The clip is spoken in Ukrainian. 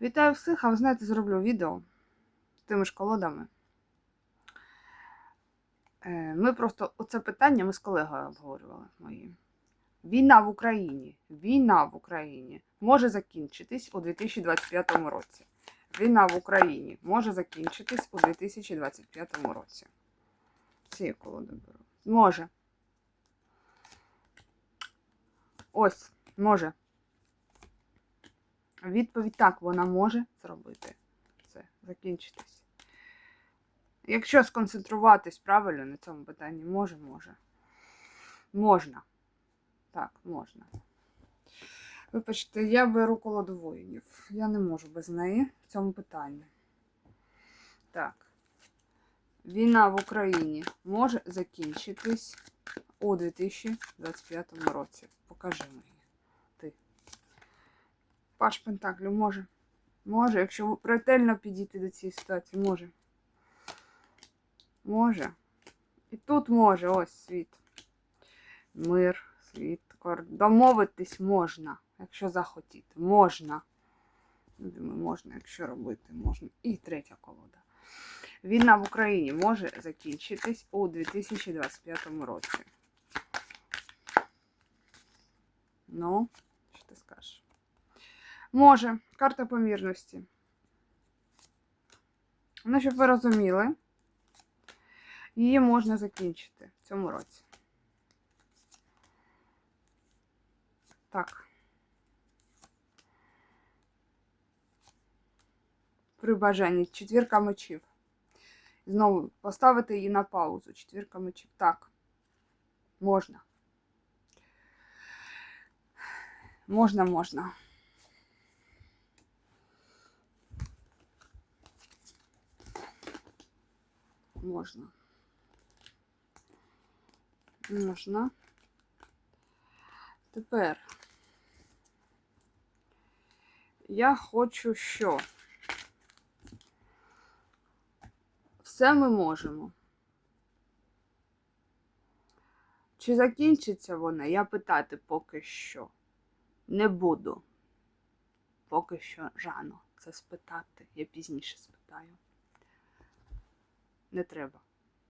Вітаю всіх, а ви знаєте, зроблю відео тими ж колодами. Е, Ми просто оце питання ми з колегою обговорювали моїм. Війна в Україні. Війна в Україні може закінчитись у 2025 році. Війна в Україні може закінчитись у 2025 році. Цієї колоди беру. Може. Ось, може. Відповідь так, вона може зробити це, закінчитись. Якщо сконцентруватись правильно на цьому питанні, може, може. Можна. Так, можна. Вибачте, я беру колоду воїнів. Я не можу без неї в цьому питанні. Так. Війна в Україні може закінчитись у 2025 році. Покажи мені. Паш Пентаклю може. Може, якщо ретельно підійти до цієї ситуації, може. Може. І тут може, ось світ. Мир, світ. Домовитись можна, якщо захотіти. Можна. Думаю, можна, якщо робити, можна. І третя колода. Війна в Україні може закінчитись у 2025 році. Ну, що ти скажеш? Може, карта помірності. Ну, щоб ви розуміли, її можна закінчити в цьому році. Так. При бажанні четвірка мечів. Знову поставити її на паузу. Четвірка мечів. Так. Можна. Можна, можна. Можна. Можна. Тепер я хочу що? Все ми можемо. Чи закінчиться вона? Я питати поки що не буду. Поки що рано це спитати. Я пізніше спитаю. Не треба.